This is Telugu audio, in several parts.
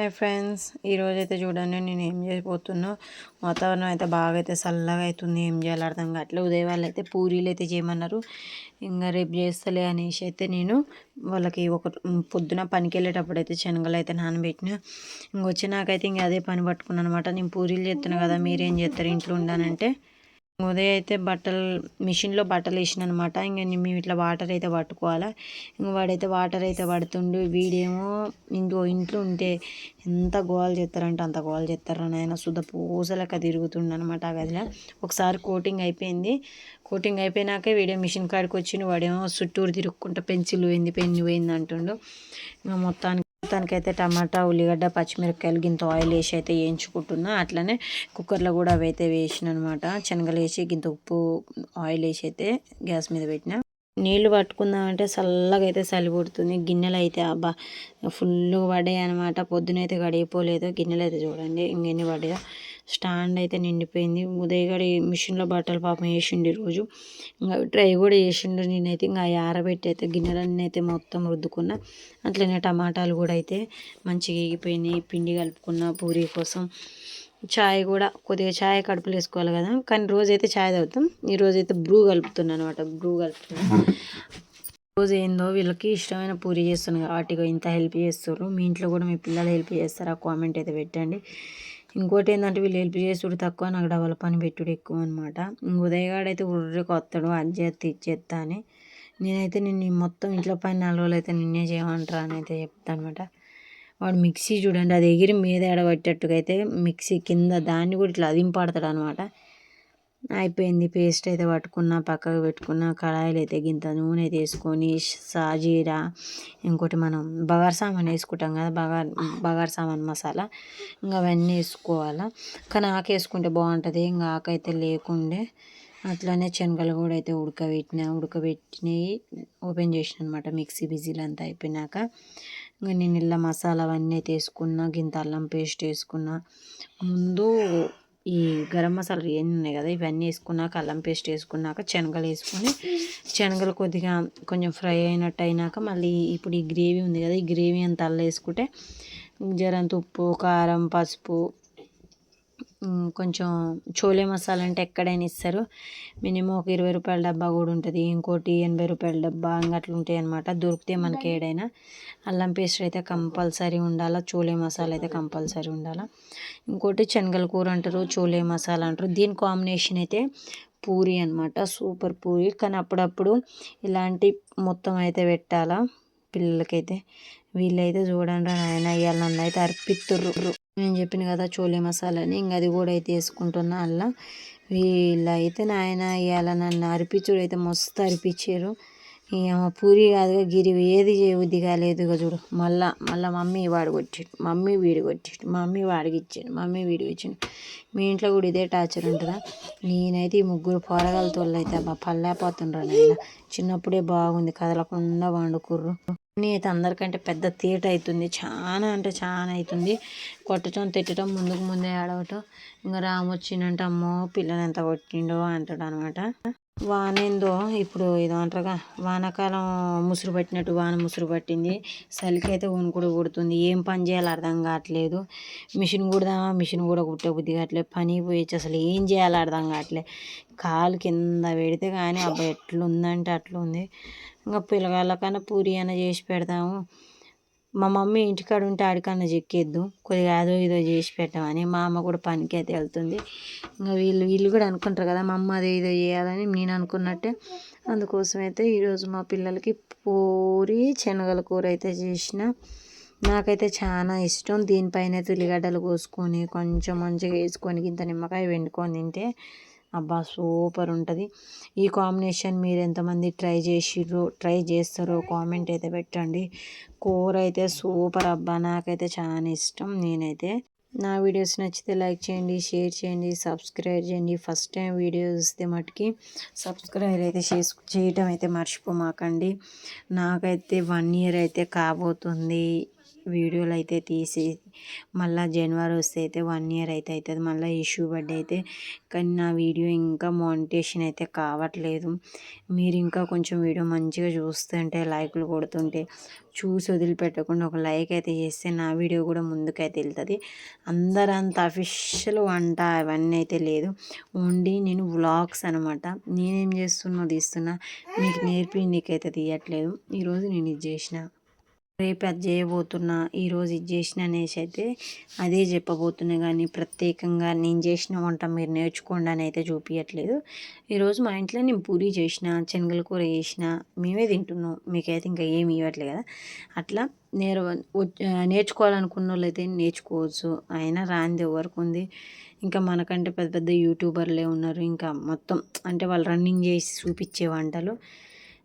హాయ్ ఫ్రెండ్స్ ఈరోజు అయితే చూడండి నేను ఏం చేయబోతున్నా. వాతావరణం అయితే బాగా అయితే చల్లగా అవుతుంది ఏం చేయాలి అర్థం కావట్లేదు. ఉదయం వాళ్ళు అయితే పూరీలు అయితే చేయమన్నారు. ఇంకా రేపు చేస్తలే అనేసి అయితే నేను వాళ్ళకి ఒక పొద్దున పనికి వెళ్ళేటప్పుడు అయితే శనగలు అయితే నానబెట్టిన ఇంకొచ్చినాకైతే ఇంక అదే పని పట్టుకున్నాను అనమాట నేను పూరీలు చేస్తున్నాను కదా మీరేం చేస్తారు ఇంట్లో ఉండానంటే ఉదయం అయితే బట్టలు మిషన్లో బట్టలు వేసిన అనమాట ఇంకా మేము ఇట్లా వాటర్ అయితే పట్టుకోవాలా. ఇంక వాడైతే వాటర్ అయితే పడుతుండు. వీడేమో ఇంకో ఇంట్లో ఉంటే ఎంత గోల్ చేస్తారంటే అంత గోల్ చేస్తారు ఆయన శుద్ధ పూసలక తిరుగుతుండ అనమాట ఆ గదిలో. ఒకసారి కోటింగ్ అయిపోయింది. కోటింగ్ అయిపోయినాక వీడియో మిషన్ కాడికి వచ్చి వాడేమో చుట్టూరు తిరుక్కుంటా పెన్సిల్ పోయింది పెన్ను పోయింది అంటుండు. ఇంకా మొత్తానికి మొత్తానికైతే టమాటా ఉల్లిగడ్డ పచ్చిమిరపకాయలు గింత ఆయిల్ వేసి అయితే వేయించుకుంటున్నా. అట్లనే కుక్కర్లో కూడా అవైతే వేసిన అనమాట శనగలు వేసి గింత ఉప్పు ఆయిల్ వేసి అయితే గ్యాస్ మీద పెట్టిన. నీళ్ళు పట్టుకుందామంటే చల్లగా అయితే చలి పుడుతుంది. గిన్నెలు అయితే అబ్బా ఫుల్గా పడ్డాయి అనమాట పొద్దునైతే గడిగిపోలేదు గిన్నెలు అయితే చూడండి ఇంకెన్ని పడ్డాయో. స్టాండ్ అయితే నిండిపోయింది. ఉదయగడి మిషన్లో బట్టలు పాపం వేసిండు రోజు ఇంకా ట్రై కూడా చేసిండు నేనైతే. ఇంకా ఆరబెట్టి అయితే గిన్నెలన్నీ అయితే మొత్తం రుద్దుకున్నా. అట్లనే టమాటాలు కూడా అయితే మంచిగా ఎగిపోయినాయి పిండి కలుపుకున్న పూరీ కోసం. చాయ్ కూడా కొద్దిగా చాయ్ కడుపులు వేసుకోవాలి కదా. కానీ రోజైతే చాయ్ తాగుతాం. ఈ అయితే బ్రూ కలుపుతున్నాను అనమాట బ్రూ కలుపుతున్నాను రోజు ఏందో వీళ్ళకి ఇష్టమైన పూరి చేస్తున్నాను కాబట్టి ఇంత హెల్ప్ చేస్తారు మీ ఇంట్లో కూడా మీ పిల్లలు హెల్ప్ చేస్తారా? కామెంట్ అయితే పెట్టండి. ఇంకోటి ఏంటంటే వీళ్ళు హెల్ప్ చేసుడు తక్కువ నాకు డబల్ పని పెట్టుడు ఎక్కువ అనమాట ఉదయగాడైతే ఉర్రికి వస్తాడు అది చేస్తా ఇచ్చేస్తా అని. నేనైతే నేను మొత్తం ఇంట్లో పని నాలుగు రోజులు అయితే నిన్నే చేయమంటారా అని అయితే చెప్తాను అనమాట వాడు మిక్సీ చూడండి అది ఎగిరి మీద ఎడబట్టేట్టుగా అయితే మిక్సీ కింద దాన్ని కూడా ఇట్లా అదింపాడతాడు అనమాట అయిపోయింది. పేస్ట్ అయితే పట్టుకున్న పక్కకు పెట్టుకున్న కళాయిలు అయితే గింత నూనె తీసుకొని సాజీరా ఇంకోటి మనం బగార్ సామాన్ వేసుకుంటాం కదా బగార్ బగార్ సామాన్ మసాలా. ఇంకా అవన్నీ వేసుకోవాలా. కానీ ఆకు వేసుకుంటే బాగుంటుంది. ఇంకా ఆకైతే లేకుండే అట్లానే శనగలు కూడా అయితే ఉడకబెట్టిన ఉడకబెట్టినవి ఓపెన్ చేసిన అనమాట మిక్సీ బిజీలు అంతా అయిపోయినాక. ఇంకా నేను ఇలా మసాలా అవన్నీ అయితే వేసుకున్నా గింత అల్లం పేస్ట్ వేసుకున్నా. ముందు ఈ గరం మసాలా ఇవన్నీ ఉన్నాయి కదా ఇవన్నీ వేసుకున్నాక అల్లం పేస్ట్ వేసుకున్నాక శనగలు వేసుకొని శనగలు కొద్దిగా కొంచెం ఫ్రై అయినట్టు అయినాక మళ్ళీ ఇప్పుడు ఈ గ్రేవీ ఉంది కదా ఈ గ్రేవీ అంతా అల్ల వేసుకుంటే జరంత ఉప్పు కారం పసుపు కొంచెం చోలే మసాలా అంటే ఎక్కడైనా ఇస్తారు. మినిమం ఒక ఇరవై రూపాయల డబ్బా కూడా ఉంటుంది. ఇంకోటి ఎనభై రూపాయల డబ్బా ఇంకా అట్లా ఉంటాయి అనమాట దొరికితే మనకి ఏడైనా. అల్లం పేస్ట్ అయితే కంపల్సరీ ఉండాలా. చోలే మసాలా అయితే కంపల్సరీ ఉండాలా. ఇంకోటి శనగల కూర అంటారు చోలే మసాలా అంటారు. దీని కాంబినేషన్ అయితే పూరి అనమాట సూపర్ పూరి. కానీ అప్పుడప్పుడు ఇలాంటి మొత్తం అయితే పెట్టాలా. పిల్లలకైతే వీళ్ళైతే చూడండి ఆయన ఇవాళ నన్ను అయితే అర్పిత్తుర్రు. నేను చెప్పిన కదా చోలే మసాలాని ఇంక అది కూడా అయితే వేసుకుంటున్నా అలా వీళ్ళైతే నాయన ఇవాళ నన్ను అరిపించుడు అయితే మస్తు అరిపించారు ఇక పూరి కాదుగా గిరి ఏది చేయబుద్ధి కాలేదుగా చూడు. మళ్ళా మళ్ళీ మమ్మీ వాడు కొట్టిండు. మమ్మీ వీడి కొట్టిండు. మమ్మీ వాడికి ఇచ్చాడు. మమ్మీ వీడికి ఇచ్చిండు. మీ ఇంట్లో కూడా ఇదే టార్చర్ ఉంటుందా? నేనైతే ఈ ముగ్గురు పోరగాలతో అయితే అబ్బా పల్లేపోతుండ్రా నాయన. చిన్నప్పుడే బాగుంది. కదలకుండా వండుకుర్రు. అయితే అందరికంటే పెద్ద తీట అవుతుంది చాలా అంటే చాలా అవుతుంది కొట్టడం తిట్టడం ముందుకు ముందే ఆడవటం ఇంకా రాము వచ్చిందంటే అమ్మో పిల్లని ఎంత కొట్టిండో అంటాడు అనమాట వానేందో ఇప్పుడు ఇదంటారుగా అంటారుగా వానాకాలం ముసురు పట్టినట్టు వాన ముసురు పట్టింది. సలికైతే అయితే కుడుతుంది ఏం పని చేయాలో అర్థం కావట్లేదు. మిషన్ కుడదామా? మిషన్ కూడా కుట్టే బుద్ధి కావట్లేదు. పని పోయొచ్చు అసలు ఏం చేయాలో అర్థం కావట్లేదు. కాలు కింద పెడితే కానీ అబ్బాయి ఎట్లుందంటే అట్లుంది. ఇంకా పిల్లగాళ్ళకన్నా పూరి అయినా చేసి పెడతాము. మా మమ్మీ ఇంటికాడ ఉంటే ఆడికన్నా చెక్కేద్దు. కొద్దిగా అదో ఇదో చేసి పెట్టమని మా అమ్మ కూడా పనికి అయితే వెళ్తుంది. ఇంకా వీళ్ళు వీళ్ళు కూడా అనుకుంటారు కదా మా అమ్మ అదే ఇదో చేయాలని నేను అనుకున్నట్టే. అందుకోసం అయితే ఈరోజు మా పిల్లలకి పూరి శనగల కూర అయితే చేసిన. నాకైతే చాలా ఇష్టం. దీనిపైన అయితే ఉల్లిగడ్డలు కోసుకొని కొంచెం మంచిగా వేసుకొని ఇంత నిమ్మకాయ వండుకొని తింటే అబ్బా సూపర్ ఉంటుంది ఈ కాంబినేషన్ మీరు ఎంతమంది ట్రై చేసిర్రో ట్రై చేస్తారో కామెంట్ అయితే పెట్టండి. కూర అయితే సూపర్ అబ్బా నాకైతే చాలా ఇష్టం. నేనైతే నా వీడియోస్ నచ్చితే లైక్ చేయండి షేర్ చేయండి సబ్స్క్రైబ్ చేయండి. ఫస్ట్ టైం వీడియోస్ ఇస్తే మటుకి సబ్స్క్రైబ్ అయితే చేసు చేయటం అయితే మర్చిపోమాకండి. నాకైతే వన్ ఇయర్ అయితే కాబోతుంది. వీడియోలు అయితే తీసి మళ్ళీ జనవరి వస్తే అయితే వన్ ఇయర్ అయితే అవుతుంది మళ్ళీ ఇష్యూ పడ్డ అయితే కానీ నా వీడియో ఇంకా మానిటేషన్ అయితే కావట్లేదు. మీరు ఇంకా కొంచెం వీడియో మంచిగా చూస్తుంటే లైక్లు కొడుతుంటే చూసి వదిలిపెట్టకుండా ఒక లైక్ అయితే చేస్తే నా వీడియో కూడా ముందుకైతే వెళ్తుంది. అందరంత అఫిషియల్ వంట అవన్నీ అయితే లేదు. ఓన్లీ నేను వ్లాగ్స్ అనమాట నేనేం చేస్తున్నా తీస్తున్నా మీకు నేర్పి నీకైతే తీయట్లేదు. ఈరోజు నేను ఇది చేసిన. రేపు అది చేయబోతున్నా ఈరోజు ఇది చేసిన అనేసి అయితే అదే చెప్పబోతున్నా కానీ ప్రత్యేకంగా నేను చేసిన వంట మీరు నేర్చుకోండి అని అయితే చూపించట్లేదు ఈరోజు మా ఇంట్లో నేను పూరి చేసిన శనగల కూర చేసిన మేమే తింటున్నాం. మీకైతే ఇంకా ఏమి ఇవ్వట్లేదు కదా. అట్లా నేర్ నేర్చుకోవాలనుకున్న వాళ్ళు అయితే నేర్చుకోవచ్చు. అయినా రాంది ఎవరికి ఉంది. ఇంకా మనకంటే పెద్ద పెద్ద యూట్యూబర్లే ఉన్నారు. ఇంకా మొత్తం అంటే వాళ్ళు రన్నింగ్ చేసి చూపించే వంటలు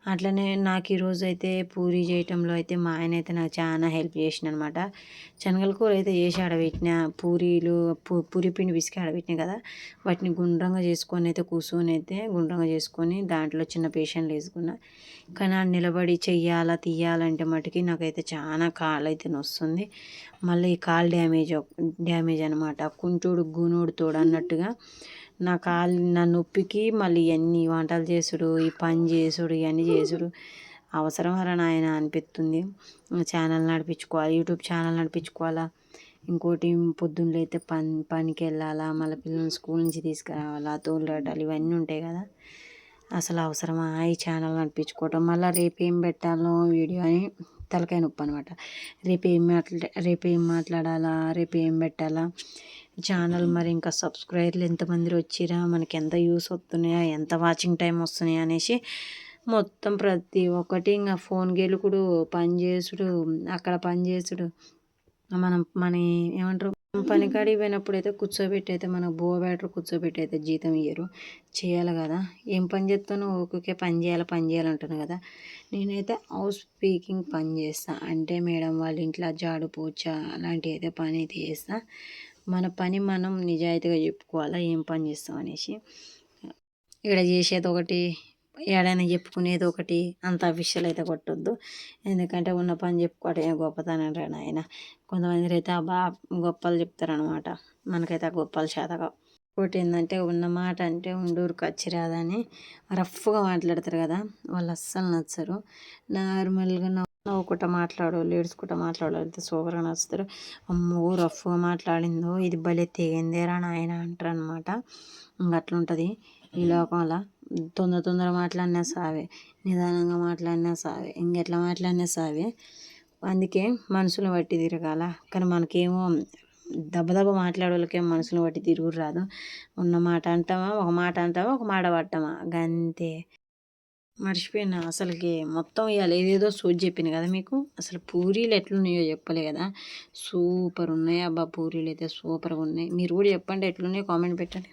అట్లనే నాకు ఈరోజు అయితే పూరి చేయటంలో అయితే మా ఆయన అయితే నాకు చాలా హెల్ప్ చేసిన అనమాట శనగల కూర అయితే చేసి ఆడబెట్టిన పూరీలు పూరి పిండి విసికి ఆడబెట్టిన కదా వాటిని గుండ్రంగా చేసుకొని అయితే కూర్చొని అయితే గుండ్రంగా చేసుకొని దాంట్లో చిన్న పేషెంట్లు వేసుకున్నా. కానీ నిలబడి చెయ్యాలా తీయాలంటే మటుకి నాకైతే చాలా కాలు అయితే నొస్తుంది. మళ్ళీ ఈ కాలు డ్యామేజ్ డ్యామేజ్ అనమాట. కుంటుడు గునుడు తోడు అన్నట్టుగా నా కాలు నా నొప్పికి మళ్ళీ ఇవన్నీ వంటలు చేసుడు ఈ పని చేసుడు ఇవన్నీ చేసుడు. అవసరం అవసరమరా నాయన అనిపిస్తుంది ఛానల్ నడిపించుకోవాలి యూట్యూబ్ ఛానల్ నడిపించుకోవాలా? ఇంకోటి పొద్దున్నలో అయితే పని పనికి వెళ్ళాలా? మళ్ళీ పిల్లల్ని స్కూల్ నుంచి తీసుకురావాలా? తోలురాటాలు ఇవన్నీ ఉంటాయి కదా. అసలు అవసరమా ఈ ఛానల్ నడిపించుకోవటం? మళ్ళీ రేపు ఏం పెట్టాలో వీడియో అని తలకాయ నొప్పి అనమాట రేపు ఏం మాట్లా రేపు ఏం మాట్లాడాలా? రేపు ఏం పెట్టాలా? ఛానల్ మరి ఇంకా సబ్స్క్రైబర్లు ఎంతమంది వచ్చిరా? మనకి ఎంత యూస్ వస్తున్నాయా? ఎంత వాచింగ్ టైం వస్తున్నాయా అనేసి మొత్తం ప్రతి ఒక్కటి ఇంకా ఫోన్ గెలుకుడు పని చేసుడు అక్కడ పని చేసుడు. మనం మన ఏమంటారు? పని కాడికి పోయినప్పుడు అయితే కూర్చోబెట్టి అయితే మనకు బో బ్యాటర్ కూర్చోబెట్టి అయితే జీతం ఇయ్యరు. చేయాలి కదా. ఏం పని చేస్తానో ఒక్కొక్కే పని చేయాలి పని చేయాలంటాను కదా. నేనైతే హౌస్ స్పీకింగ్ పని చేస్తాను అంటే మేడం వాళ్ళ ఇంట్లో జాడు పూచ అలాంటివి అయితే పని అయితే చేస్తాను మన పని మనం నిజాయితీగా చెప్పుకోవాలా ఏం పని చేస్తాం అనేసి. ఇక్కడ చేసేది ఒకటి ఏడైనా చెప్పుకునేది ఒకటి అంత అఫీషియల్ అయితే కొట్టొద్దు. ఎందుకంటే ఉన్న పని చెప్పుకోవటం గొప్పతనం ఆయన కొంతమంది అయితే బా గొప్పలు చెప్తారనమాట మనకైతే ఆ గొప్పలు చేతగా ఇంకోటి ఏంటంటే ఉన్న మాట అంటే ఉండూరు కచ్చిరాదని రఫ్గా మాట్లాడతారు కదా వాళ్ళు అస్సలు నచ్చరు. నార్మల్గా నవ్వుకుంటా మాట్లాడోళ్ళు ఏడుచుకుంటా మాట్లాడోళ్ళు అయితే సూపర్గా నచ్చుతారు. అమ్మో రఫ్గా మాట్లాడిందో. ఇది భలే తెగిందేరా నాయన అంటారు అనమాట ఇంకా ఉంటుంది ఈ లోకంలో తొందర తొందర మాట్లాడినా సావే. నిదానంగా మాట్లాడినా సావే. ఇంకెట్లా మాట్లాడినా సావే. అందుకే మనుషులు బట్టి తిరగాల. కానీ మనకేమో దెబ్బ దెబ్బ మాట్లాడే మనుషులు బట్టి తిరుగు రాదు. ఉన్న మాట అంటామా ఒక మాట అంటామా ఒక మాట పట్టమా? గంతే. మర్చిపోయిన. అసలుకి మొత్తం ఇవాళ ఏదేదో సోది చెప్పిన కదా మీకు. అసలు పూరీలు ఎట్లున్నాయో చెప్పలే కదా. సూపర్ ఉన్నాయి అబ్బా పూరీలు అయితే. సూపర్గా ఉన్నాయి. మీరు కూడా చెప్పండి ఎట్లున్నాయో కామెంట్ పెట్టండి.